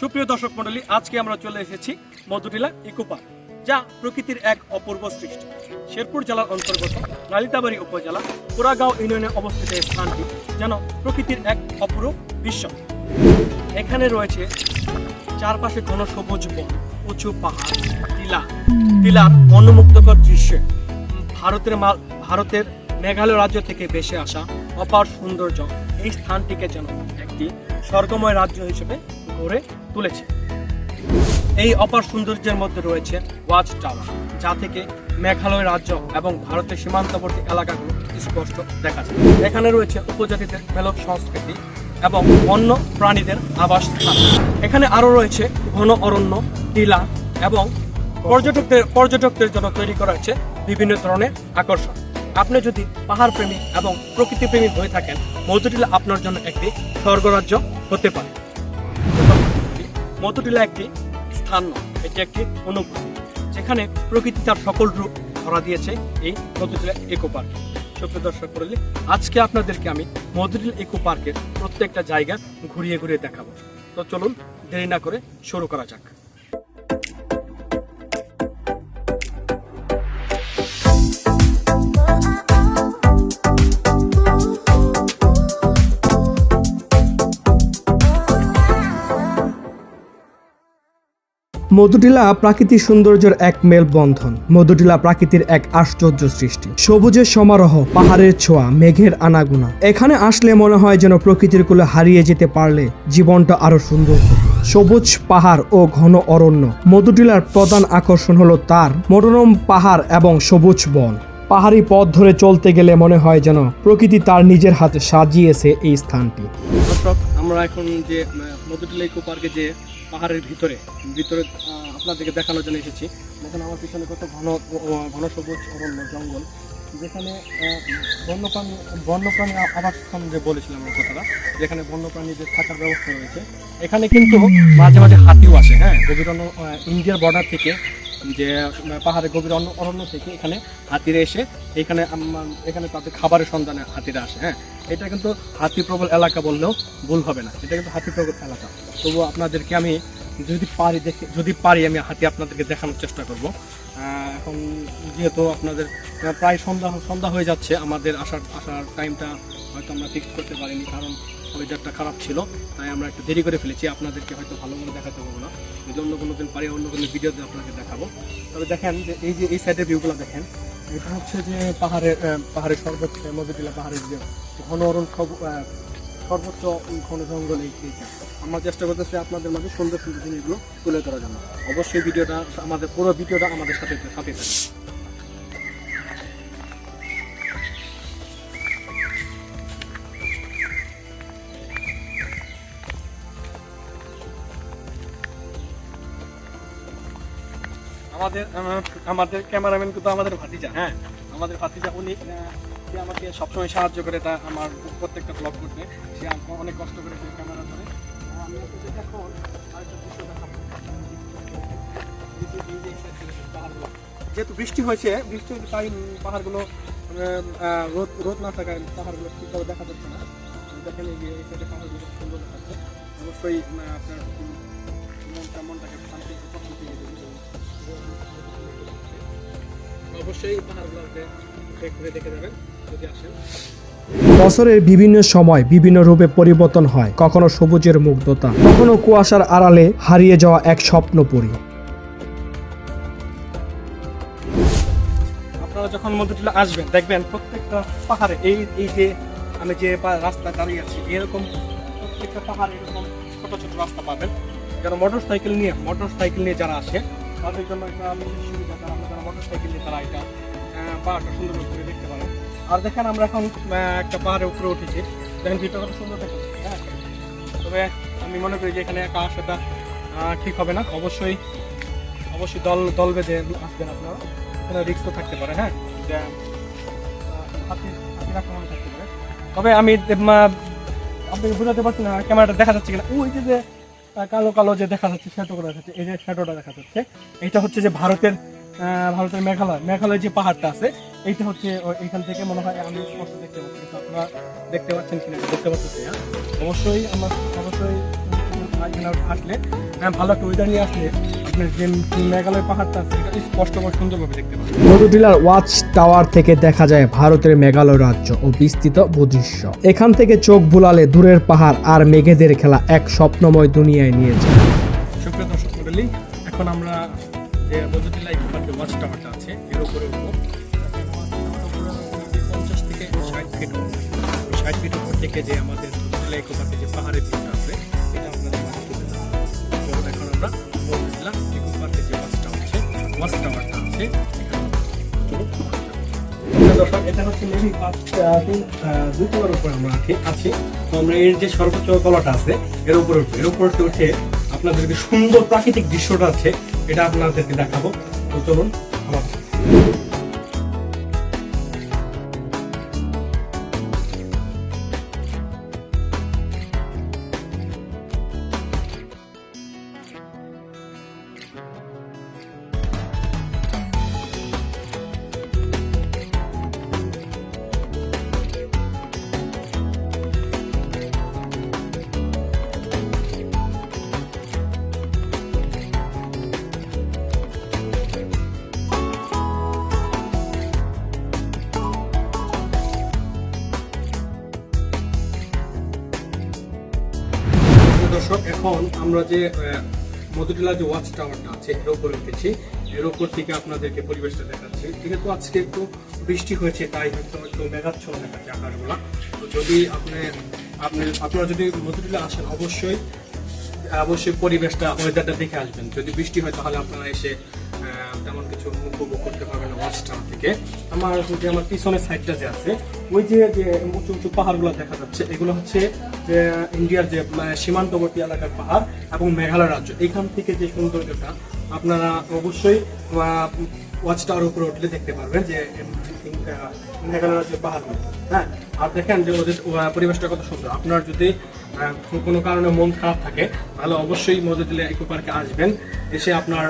সুপ্রিয় দর্শক মণ্ডলী, আজকে আমরা চলে এসেছি মধুটিলা ইকো পার্ক, যা প্রকৃতির এক অপূর্ব সৃষ্টি। শেরপুর জেলার অন্তর্গত নালিতাবাড়ি উপজেলা পুরাগাঁও ইউনিয়নে অবস্থিত এই স্থানটি যেন প্রকৃতির এক অপূর্ব দৃশ্য। এখানে রয়েছে চারপাশে ঘন সবুজ বন, উঁচু পাহাড়, টিলা। টিলার মনোমুগ্ধকর দৃশ্য, ভারতের মা- ভারতের মেঘালয় রাজ্য থেকে ভেসে আসা অপার সৌন্দর্য এই স্থানটিকে যেন একটি স্বর্গময় রাজ্য হিসেবে গড়ে তুলেছে। এই অপার সৌন্দর্যের মধ্যে রয়েছে ওয়াচ টাওয়ার, যা থেকে মেঘালয় রাজ্য এবং ভারতের সীমান্তবর্তী এলাকাগুলো স্পষ্ট দেখা যায়। এখানে রয়েছে উপজাতিদের মেলক সংস্কৃতি এবং বন্য প্রাণীদের আবাস স্থান এখানে আরও রয়েছে ঘন অরণ্য, টিলা এবং পর্যটকদের পর্যটকদের জন্য তৈরি করা হয়েছে বিভিন্ন ধরনের আকর্ষণ। আপনি যদি পাহাড় প্রেমী এবং প্রকৃতি প্রেমী হয়ে থাকেন, মধুটিলা আপনার জন্য একটি স্বর্গরাজ্য হতে পারে। মধুটিলা একটি স্থান নয়, এটি একটি অনুভূতি, যেখানে প্রকৃতি তার সকল রূপ ধরা দিয়েছে এই মধুটিলা ইকো পার্কে সুপ্রিয় দর্শক করলে আজকে আপনাদেরকে আমি মধুটিল ইকো পার্কের প্রত্যেকটা জায়গা ঘুরিয়ে ঘুরিয়ে দেখাবো। তো চলুন দেরি না করে শুরু করা যাক। মধুটিলা প্রাকৃতিক সৌন্দর্যের এক মেলবন্ধন। মধুটিলা প্রাকৃতির এক আশ্চর্য সৃষ্টি। সবুজের সমারোহ, পাহাড়ের ছোঁয়া, মেঘের আনাগুনা। এখানে আসলে মনে হয় যেন প্রকৃতির কোলে হারিয়ে যেতে পারলে জীবনটা আরও সুন্দর সবুজ পাহাড় ও ঘন অরণ্য। মধুটিলার প্রধান আকর্ষণ হলো তার মনোরম পাহাড় এবং সবুজ বন। পাহাড়ি পথ ধরে চলতে গেলে মনে হয় যেন প্রকৃতি তার নিজের হাতে সাজিয়েছে এই স্থানটি। আমরা এখন যে মধুটিলা ইকো পার্কে যে পাহাড়ের ভিতরে ভিতরে আপনাদেরকে দেখানোর জন্য এসেছি। দেখেন, আমার পিছনে কত ঘন ঘন সবুজ অরণ্য, জঙ্গল। যেখানে বন্যপ্রাণী বন্যপ্রাণী আবাসস্থল যে বলেছিলাম আমার কথাটা, যেখানে বন্যপ্রাণীদের থাকার ব্যবস্থা রয়েছে। এখানে কিন্তু মাঝে মাঝে হাতিও আসে হ্যাঁ? অন্য ইন্ডিয়ার বর্ডার থেকে যে পাহাড়ের গভীর অন্য, অরণ্য থেকে এখানে হাতিরা এসে এখানে এখানে তাদের খাবারের সন্ধানে হাতিরা আসে হ্যাঁ? এটা কিন্তু হাতি প্রবল এলাকা বললেও ভুল হবে না। এটা কিন্তু হাতি প্রবল এলাকা। তবুও আপনাদেরকে আমি যদি পারি দেখে, যদি পারি আমি হাতি আপনাদেরকে দেখানোর চেষ্টা করব। এখন যেহেতু আপনাদের প্রায় সন্ধ্যা সন্ধ্যা হয়ে যাচ্ছে, আমাদের আসার আসার টাইমটা হয়তো আমরা ফিক্স করতে পারিনি, কারণ ওয়েদারটা খারাপ ছিল, তাই আমরা একটু দেরি করে ফেলেছি। আপনাদেরকে হয়তো ভালোভাবে দেখাতে পারব না। যদি অন্য কোনো দিন পারি, অন্য কোনো ভিডিওতে আপনাকে দেখাবো। তবে দেখেন যে এই যে, এই সাইডের ভিউগুলো দেখেন, এটা হচ্ছে যে পাহাড়ের পাহাড়ের সর্বোচ্চ মধ্যে পাহাড়ের যে ঘন অরণ সর্বোচ্চ ঘন জঙ্গল এই আমরা চেষ্টা করতেছি আপনাদের মাঝে সুন্দর সুন্দর জিনিসগুলো তুলে ধরার জন্য। অবশ্যই ভিডিওটা আমাদের, পুরো ভিডিওটা আমাদের সাথে সাথে থাকবে। আমাদের আমাদের ক্যামেরাম্যান কিন্তু আমাদের ভাতিজা হ্যাঁ? আমাদের ভাতিজা, উনি সে আমাকে সবসময় সাহায্য করে, তা আমার প্রত্যেকটা ব্লগ করতে। সে আমাকে অনেক কষ্ট করে ক্যামেরা ধরে। আমি। যেহেতু বৃষ্টি হয়েছে বৃষ্টি হয়েছে তাই পাহাড়গুলো রোদ রোদ না থাকায় পাহাড়গুলো ঠিকভাবে দেখা যাচ্ছে না। দেখেন এই সাইডে পাহাড়গুলো সুন্দর দেখাচ্ছে। অবশ্যই আপনার অবশ্যই পাহাড়গুলোতে ঘুরে দেখে যাবেন যদি আসেন। বছরের বিভিন্ন সময় বিভিন্ন রূপে পরিবর্তন হয় কখনো সবুজের মুগ্ধতা কখনো কুয়াশার আড়ালে হারিয়ে যাওয়া এক স্বপ্ন পরি আপনারা যখন মধুটিলা আসবেন দেখবেন প্রত্যেকটা পাহাড়ে এই এই যে আমি যে রাস্তা দাঁড়িয়ে আছি এরকম প্রত্যেকটা পাহাড়ে এরকম ছোট ছোট রাস্তা পাবেন। যারা মোটর সাইকেল নিয়ে মোটর সাইকেল নিয়ে যারা আসে তাদের জন্য একটা সুন্দর করে দেখতে আর দেখেন আমরা এখন একটা পাহাড়ের উপরে উঠেছি। দেখেন ভিতরে সুন্দর দেখাচ্ছে হ্যাঁ? তবে আমি মনে করি যে এখানে একা আসাটা ঠিক হবে না। অবশ্যই অবশ্যই দল দল বেঁধে আসবেন আপনারা। এখানে রিস্ক তো থাকতে পারে হ্যাঁ? পারে। তবে আমি আহ, আপনাকে বোঝাতে পারছি না ক্যামেরাটা দেখা যাচ্ছে কিনা। ওই যে কালো কালো যে দেখা যাচ্ছে শ্যাটোটা দেখা যাচ্ছে এই যে শ্যাটোটা দেখা যাচ্ছে এইটা হচ্ছে যে ভারতের ভারতের মেঘালয়। মেঘালয় যে পাহাড়টা আছে এইটা হচ্ছে এখান থেকে মনে হয় আমি স্পষ্ট দেখতে পাচ্ছি আপনারা দেখতে পাচ্ছেন কিনা দেখতে পাচ্ছি অবশ্যই আমার অবশ্যই আসলে হ্যাঁ, ভালো একটা ওয়েদার নিয়ে আসলে আপনার যে মেঘালয় পাহাড়টা আছে এটা স্পষ্টভাবে সুন্দরভাবে দেখতে পাবেন। মধুটিলার ওয়াচ টাওয়ার থেকে দেখা যায় ভারতের মেঘালয় রাজ্য ও বিস্তৃত ভূদৃশ্য। এখান থেকে চোখ বুলালে দূরের পাহাড় আর মেঘেদের খেলা এক স্বপ্নময় দুনিয়ায় নিয়ে যায়। সুপ্রিয় দর্শক মন্ডলী এখন আমরা যে বদুটিলা ইকো পার্কে ওয়াচ টাওয়ারটা আছে, এর উপরে পঞ্চাশ থেকে ষাট ফিট ষাট ফিট উপর থেকে যে আমাদের বদুটিলা ইকো যে পাহাড়ের ভিউটা আছে, এটা আপনাদের মাঝে তুলে চলুন এখন আমরা বদুটিলা ইকো পার্কে যে ওয়াচ আছে ওয়াচ টাওয়ারটা আছে দর্শক, এটা হচ্ছে মেবি দুই উপরে আমরা আছি আমরা এর যে সর্বোচ্চ তলাটা আছে, এর উপরে এর উপরে উঠে আপনাদেরকে সুন্দর প্রাকৃতিক দৃশ্যটা আছে। এটা আপনাদেরকে দেখাবো। তো চলুন আমার আমরা যে মধুটিলা যে ওয়াচ টাওয়ারটা আছে, এর উপরে উঠেছি। এর উপর থেকে আপনাদেরকে পরিবেশটা দেখাচ্ছি। যেহেতু আজকে একটু বৃষ্টি হয়েছে, তাই হয়তো একটু মেঘাচ্ছন্ন দেখাচ্ছে আকাশগুলা। তো যদি আপনি আপনি, আপনারা যদি মধুটিলা আসেন, অবশ্যই অবশ্যই পরিবেশটা ওয়েদারটা দেখে আসবেন। যদি বৃষ্টি হয়, তাহলে আপনারা এসে তেমন কিছু উপভোগ করতে পারবেন ওয়াচ টাওয়ার থেকে। আমার যে আমার পিছনের সাইডটা যে আছে ওই যে যে উঁচু উঁচু পাহাড়গুলো দেখা যাচ্ছে, এগুলো হচ্ছে ইন্ডিয়ার যে সীমান্তবর্তী এলাকার পাহাড় এবং মেঘালয় রাজ্য। এখান থেকে যে সৌন্দর্যটা আপনারা অবশ্যই ওয়াচ টাওয়ার উপরে উঠলে দেখতে পারবেন যে মেঘালয় রাজ্যের পাহাড়গুলো। হ্যাঁ? আর দেখেন যে ওদের পরিবেশটা কত সুন্দর। আপনার যদি কোনো কারণে মন খারাপ থাকে, তাহলে অবশ্যই মধুদিলে ইকো পার্কে আসবেন, এসে আপনার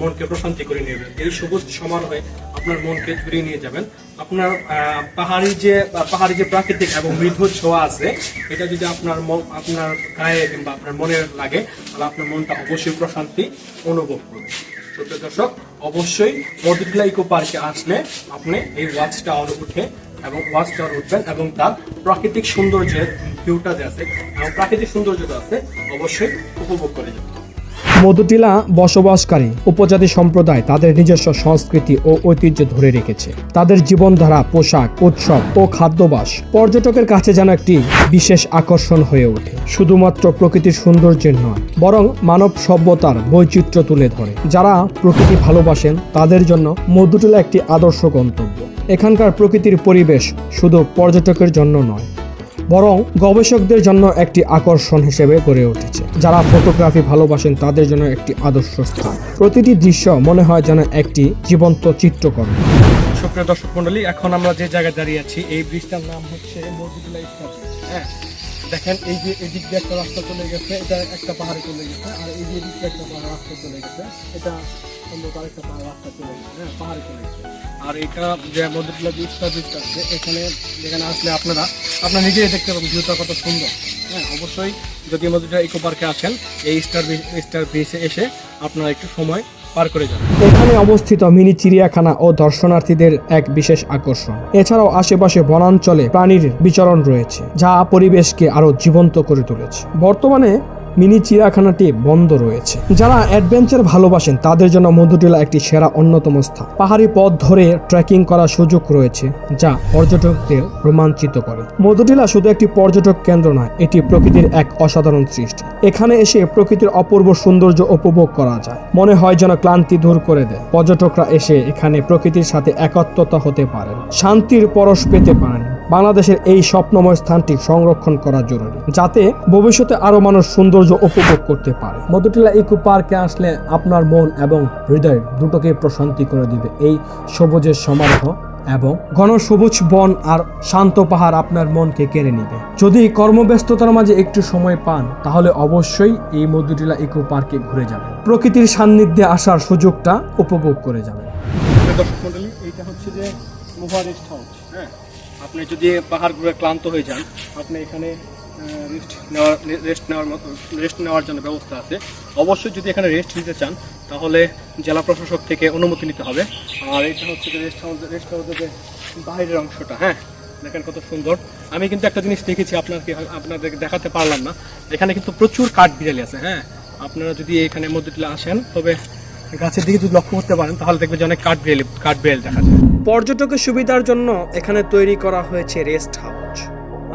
মনকে প্রশান্তি করে নেবেন এই সবুজ সমারোহে আপনার মনকে ঘুরিয়ে নিয়ে যাবেন। আপনার পাহাড়ি যে পাহাড়ি যে প্রাকৃতিক এবং মৃদু ছোঁয়া আছে, এটা যদি আপনার আপনার গায়ে কিংবা আপনার মনে লাগে, তাহলে আপনার মনটা অবশ্যই প্রশান্তি অনুভব করবে। সত্য দর্শক, অবশ্যই মধুটিলা ইকো পার্কে আসলে আপনি এই ওয়াচ টাওয়ার উঠে এবং ওয়াচ টাওয়ার উঠবেন এবং তার প্রাকৃতিক সৌন্দর্যের ভিউটা যে আছে, এবং প্রাকৃতিক সৌন্দর্যটা আছে, অবশ্যই উপভোগ করে যাবেন। মধুটিলা বসবাসকারী উপজাতি সম্প্রদায় তাদের নিজস্ব সংস্কৃতি ও ঐতিহ্য ধরে রেখেছে। তাদের জীবনধারা, পোশাক, উৎসব ও খাদ্যাভাস পর্যটকের কাছে যেন একটি বিশেষ আকর্ষণ হয়ে ওঠে। শুধুমাত্র প্রকৃতির সৌন্দর্যের নয়, বরং মানব সভ্যতার বৈচিত্র্য তুলে ধরে। যারা প্রকৃতি ভালোবাসেন, তাদের জন্য মধুটিলা একটি আদর্শ গন্তব্য। এখানকার প্রকৃতির পরিবেশ শুধু পর্যটকের জন্য নয়, বরং গবেষকদের জন্য একটি আকর্ষণ হিসেবে গড়ে উঠেছে। যারা ফটোগ্রাফি ভালোবাসেন, তাদের জন্য একটি আদর্শ স্থান। প্রতিটি দৃশ্য মনে হয় যেন একটি জীবন্ত চিত্রকর্ম। সুপ্রিয় দর্শক মন্ডলী, এখন আমরা যে জায়গায় দাঁড়িয়ে আছি, এই ব্রিজটার নাম হচ্ছে মসজিদুল্লাহ ইসলাম হ্যাঁ দেখেন, এই যে এদিক দিয়ে একটা রাস্তা চলে গেছে, এটা একটা পাহাড়ে চলে গেছে, আর এই যে এদিক দিয়ে একটা রাস্তা চলে গেছে, এটা সম্ভবত আরেকটা পাহাড় রাস্তা চলে গেছে হ্যাঁ পাহাড়ে চলে গেছে। আর এটা যে যে ইসলাম ব্রিজটা আছে এখানে যেখানে আসলে আপনারা আপনারা নিজেই দেখতে পাবেন ভিউটা কত সুন্দর। হ্যাঁ অবশ্যই যদি মসজিদুল্লাহ ইকো পার্কে আসেন এই স্টার ব্রিজ স্টার ব্রিজে এসে আপনারা একটু সময় পার করে যাবেন এখানে অবস্থিত মিনি চিড়িয়াখানা ও দর্শনার্থীদের এক বিশেষ আকর্ষণ। এছাড়াও আশেপাশে বনাঞ্চলে প্রাণীর বিচরণ রয়েছে যা পরিবেশকে আরও জীবন্ত করে তুলেছে। বর্তমানে মিনি চিড়িয়াখানাটি বন্ধ রয়েছে। যারা অ্যাডভেঞ্চার ভালোবাসেন, তাদের জন্য মধুটিলা একটি সেরা অন্যতম স্থান। পাহাড়ি পথ ধরে ট্রেকিং করার সুযোগ রয়েছে, যা পর্যটকদের রোমাঞ্চিত করে। মধুটিলা শুধু একটি পর্যটক কেন্দ্র নয়, এটি প্রকৃতির এক অসাধারণ সৃষ্টি। এখানে এসে প্রকৃতির অপূর্ব সৌন্দর্য উপভোগ করা যায়। মনে হয় যেন ক্লান্তি দূর করে দেয়। পর্যটকরা এসে এখানে প্রকৃতির সাথে একত্রতা হতে পারেন। শান্তির পরশ পেতে পারেন। বাংলাদেশের এই স্বপ্নময় স্থানটি সংরক্ষণ করা জরুরি, যাতে ভবিষ্যতে আরও মানুষ সৌন্দর্য উপভোগ করতে পারে। মধুটিলা ইকো পার্কে আসলে আপনার মন এবং হৃদয় দুটোকে প্রশান্তি করে দিবে। এই সবুজের সমারোহ এবং ঘন সবুজ বন আর শান্ত পাহাড় আপনার মনকে কেড়ে নিবে। যদি কর্মব্যস্ততার মাঝে একটু সময় পান, তাহলে অবশ্যই এই মধুটিলা ইকো পার্কে ঘুরে যাবেন। প্রকৃতির সান্নিধ্যে আসার সুযোগটা উপভোগ করে প্রিয় দর্শক মন্ডলী এইটা হচ্ছে যে মুভারেস্ট হাউস। আপনি যদি পাহাড় ঘুরে ক্লান্ত হয়ে যান, আপনি এখানে রেস্ট নেওয়ার রেস্ট নেওয়ার মতো রেস্ট নেওয়ার জন্য ব্যবস্থা আছে। অবশ্যই যদি এখানে রেস্ট নিতে চান, তাহলে জেলা প্রশাসক থেকে অনুমতি নিতে হবে। আর এটা হচ্ছে যে রেস্ট হাউস রেস্ট হাউসের যে বাইরের অংশটা হ্যাঁ? দেখেন কত সুন্দর। আমি কিন্তু একটা জিনিস দেখেছি আপনাকে, আপনাদেরকে দেখাতে পারলাম না। এখানে কিন্তু প্রচুর কাঠ বিড়ালি আছে হ্যাঁ? আপনারা যদি এখানে মধ্যে আসেন, তবে গাছের দিকে যদি লক্ষ্য করতে পারেন, তাহলে দেখবেন যে অনেক কাঠ বিড়ালি কাঠ বিড়ালি দেখা যায়। পর্যটকের সুবিধার জন্য এখানে তৈরি করা হয়েছে রেস্ট হাউস।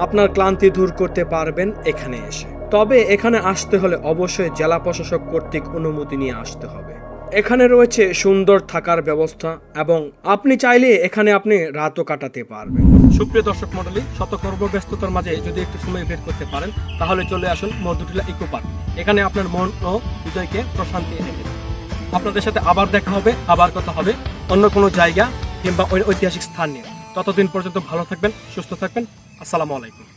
আপনার ক্লান্তি দূর করতে পারবেন এখানে এসে। তবে এখানে আসতে হলে অবশ্যই জেলা প্রশাসক কর্তৃক অনুমতি নিয়ে আসতে হবে। এখানে রয়েছে সুন্দর থাকার ব্যবস্থা এবং আপনি চাইলে এখানে আপনি রাতও কাটাতে পারবেন। সুপ্রিয় দর্শক মন্ডলী শত কর্মব্যস্ততার মাঝে যদি একটু সময় বের করতে পারেন, তাহলে চলে আসুন মধুটিলা ইকো পার্ক। এখানে আপনার মন ও হৃদয়কে প্রশান্তি এনে দেবে। আপনাদের সাথে আবার দেখা হবে, আবার কথা হবে। অন্য কোনো জায়গা কিংবা ঐতিহাসিক স্থান নিয়ে। ততদিন পর্যন্ত ভালো থাকবেন সুস্থ থাকবেন। আসসালামু আলাইকুম।